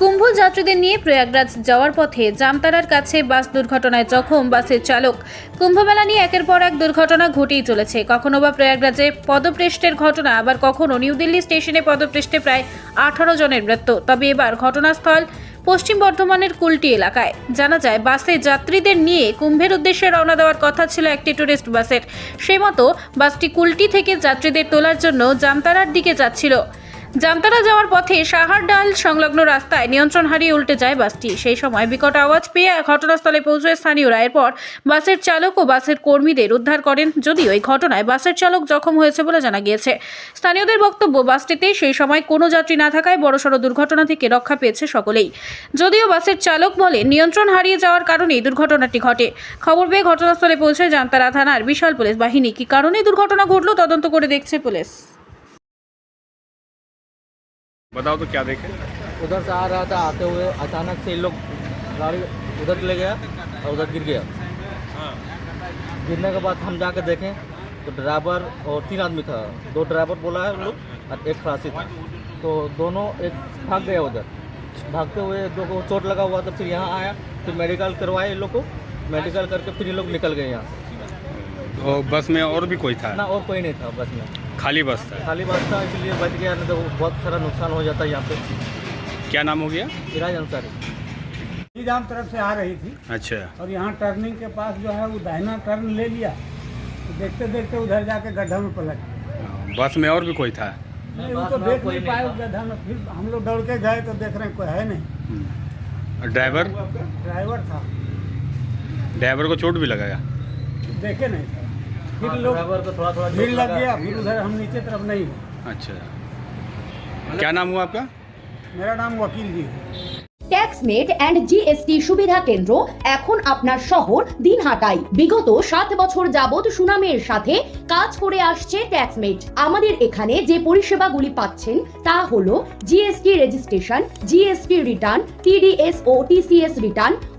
কুম্ভ যাত্রীদের নিয়ে প্রয়াগরাজ যাওয়ার পথে জামতারার কাছে বাস দুর্ঘটনায় জখম বাসের চালক। কুম্ভমেলা নিয়ে একের পর এক দুর্ঘটনা ঘটেই চলেছে। কখনো বা প্রয়াগরাজে পদপৃষ্ঠের ঘটনা, আবার কখনো নিউ দিল্লি স্টেশনে পদপৃষ্ঠে প্রায় আঠারো জনের মৃত্যু। তবে এবার ঘটনাস্থল পশ্চিম বর্ধমানের কুলটি এলাকায়। জানা যায়, বাসে যাত্রীদের নিয়ে কুম্ভের উদ্দেশ্যে রওনা দেওয়ার কথা ছিল একটি টুরিস্ট বাসের। সেই মতো বাসটি কুলটি থেকে যাত্রীদের তোলার জন্য জামতারার দিকে যাচ্ছিল। জামতারা যাওয়ার পথে সাহারডাল সংলগ্ন রাস্তায় নিয়ন্ত্রণ হারিয়ে উল্টে যায় বাসটি। সেই সময় বিকট আওয়াজ পেয়ে ঘটনাস্থলে পৌঁছয় স্থানীয়রা এরপর বাসের চালক ও বাসের কর্মীদের উদ্ধার করেন। যদিও এই ঘটনায় বাসের চালক জখম হয়েছে বলে জানা গিয়েছে। স্থানীয়দের বক্তব্য, বাসটিতে সেই সময় কোনো যাত্রী না থাকায় বড়সড় দুর্ঘটনা থেকে রক্ষা পেয়েছে সকলেই। যদিও বাসের চালক বলে, নিয়ন্ত্রণ হারিয়ে যাওয়ার কারণেই দুর্ঘটনাটি ঘটে। খবর পেয়ে ঘটনাস্থলে পৌঁছে জামতারা থানার বিশাল পুলিশ বাহিনী। কি কারণে দুর্ঘটনা ঘটলো তদন্ত করে দেখছে পুলিশ। बताओ तो क्या देखे? उधर से आ रहा था आते हुए अचानक से ये लोग गाड़ी उधर ले गया और उधर गिर गया। गिरने के बाद हम जाकर देखें तो ड्राइवर और तीन आदमी था। दो ड्राइवर बोला है लोग और एक खलासी था। तो दोनों एक भाग गया उधर। भागते हुए दो को चोट लगा हुआ था फिर यहाँ आया फिर मेडिकल करवाए इन लोग को। मेडिकल करके फिर ये लोग निकल गए यहाँ। से और बस में और भी कोई था? ना और कोई नहीं था बस में। खाली बस था? खाली बस था इसलिए बच गया नहीं तो बहुत सारा नुकसान हो जाता यहाँ पे। क्या नाम हो गया? इराज अंसारी। जाम तरफ़ से आ रही थी। अच्छा। और यहाँ टर्निंग के पास जो है वो दाहिना टर्न ले लिया। तो देखते देखते उधर जाके गड्ढा में पलट बस में और भी कोई था? नहीं वो तो देख नहीं पाए उस गड्ढा में। फिर हम लोग दौड़ के गए तो देख रहे हैं कोई है नहीं। ड्राइवर? ड्राइवर था। ड्राइवर को चोट भी लगाया देखे नहीं। फिर हाँ, लोग ड्राइवर को थोड़ा थोड़ा भीड़ चोट लग लगा। गया फिर उधर हम नीचे तरफ नहीं गए। अच्छा क्या नाम हुआ आपका मेरा नाम वकील जी है ট্যাক্সমেট অ্যান্ড জিএসটি সুবিধা কেন্দ্র এখন আপনার শহর দিনহাটায় বিগত সাত বছর যাবৎ সুনামের সাথে কাজ করে আসছে ট্যাক্সমেট আমাদের এখানে যে পরিষেবাগুলি পাচ্ছেন তা হলো GST registration GST return TDS ও টিসিএস রিটার্ন